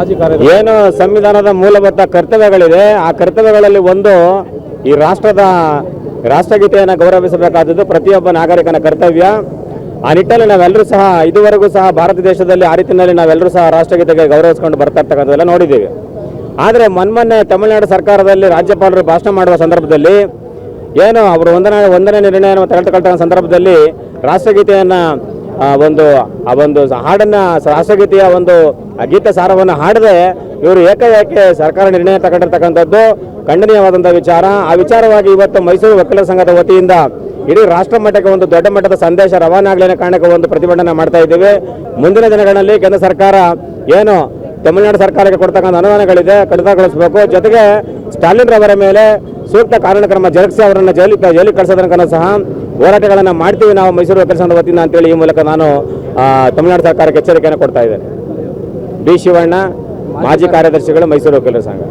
ಏನು ಸಂವಿಧಾನದ ಮೂಲಭೂತ ಕರ್ತವ್ಯಗಳಿದೆ, ಆ ಕರ್ತವ್ಯಗಳಲ್ಲಿ ಒಂದು ಈ ರಾಷ್ಟ್ರದ ರಾಷ್ಟ್ರಗೀತೆಯನ್ನು ಗೌರವಿಸಬೇಕಾದದ್ದು ಪ್ರತಿಯೊಬ್ಬ ನಾಗರಿಕನ ಕರ್ತವ್ಯ. ಆ ನಿಟ್ಟಲ್ಲಿ ನಾವೆಲ್ಲರೂ ಸಹ ಇದುವರೆಗೂ ಸಹ ಭಾರತ ದೇಶದಲ್ಲಿ ಆ ರೀತಿಯಲ್ಲಿ ನಾವೆಲ್ಲರೂ ಸಹ ರಾಷ್ಟ್ರಗೀತೆಗೆ ಗೌರವಿಸ್ಕೊಂಡು ಬರ್ತಾ ಇರ್ತಕ್ಕಂಥದ್ದೆಲ್ಲ ನೋಡಿದ್ದೀವಿ. ಆದರೆ ಮೊನ್ಮೊನ್ನೆ ತಮಿಳುನಾಡು ಸರ್ಕಾರದಲ್ಲಿ ರಾಜ್ಯಪಾಲರು ಭಾಷಣ ಮಾಡುವ ಸಂದರ್ಭದಲ್ಲಿ ಏನು ಅವರು ಒಂದನೇ ಒಂದನೇ ನಿರ್ಣಯವನ್ನು ತೆಗೆದುಕೊಳ್ತಕ್ಕಂಥ ಸಂದರ್ಭದಲ್ಲಿ ರಾಷ್ಟ್ರಗೀತೆಯನ್ನು ಒಂದು, ಆ ಒಂದು ಹಾಡನ್ನ ರಾಷ್ಟ್ರಗೀತೆಯ ಒಂದು ಗೀತ ಸಾರವನ್ನು ಹಾಡದೆ ಇವರು ಏಕಾಏಕೆ ಸರ್ಕಾರ ನಿರ್ಣಯ ತಗೊಂಡಿರ್ತಕ್ಕಂಥದ್ದು ಖಂಡನೀಯವಾದಂಥ ವಿಚಾರ. ಆ ವಿಚಾರವಾಗಿ ಇವತ್ತು ಮೈಸೂರು ವಕೀಲರ ಸಂಘದ ವತಿಯಿಂದ ಇಡೀ ರಾಷ್ಟ್ರ ಮಟ್ಟಕ್ಕೆ ಒಂದು ದೊಡ್ಡ ಮಟ್ಟದ ಸಂದೇಶ ರವಾನೆ ಆಗಲಿನ ಕಾರಣಕ್ಕೆ ಒಂದು ಪ್ರತಿಭಟನೆ ಮಾಡ್ತಾ ಇದ್ದೀವಿ. ಮುಂದಿನ ದಿನಗಳಲ್ಲಿ ಕೇಂದ್ರ ಸರ್ಕಾರ ಏನು ತಮಿಳುನಾಡು ಸರ್ಕಾರಕ್ಕೆ ಕೊಡ್ತಕ್ಕಂಥ ಅನುದಾನಗಳಿದೆ ಕಡಿತಗೊಳಿಸಬೇಕು ಜೊತೆಗೆ ಸ್ಟಾಲಿನ್ ರವರ ಮೇಲೆ ಸೂಕ್ತ ಕಾನೂನು ಕ್ರಮ ಜರುಗಿಸಿ ಅವರನ್ನು ಜೈಲಿಗೆ ಜೈಲಿಗೆ ಕಳಿಸೋದನ್ನ ಸಹ ಹೋರಾಟಗಳನ್ನು ಮಾಡ್ತೀವಿ ನಾವು ಮೈಸೂರು ವಕೀಲ ಸಂಘದ ವತಿಯಿಂದ ಅಂತೇಳಿ ಈ ಮೂಲಕ ನಾನು ತಮಿಳುನಾಡು ಸರ್ಕಾರಕ್ಕೆ ಎಚ್ಚರಿಕೆಯನ್ನು ಕೊಡ್ತಾ ಇದ್ದೇನೆ. ಡಿ ಶಿವಣ್ಣ, ಮಾಜಿ ಕಾರ್ಯದರ್ಶಿಗಳು ಮೈಸೂರು ವಕೀಲರ ಸಂಘ.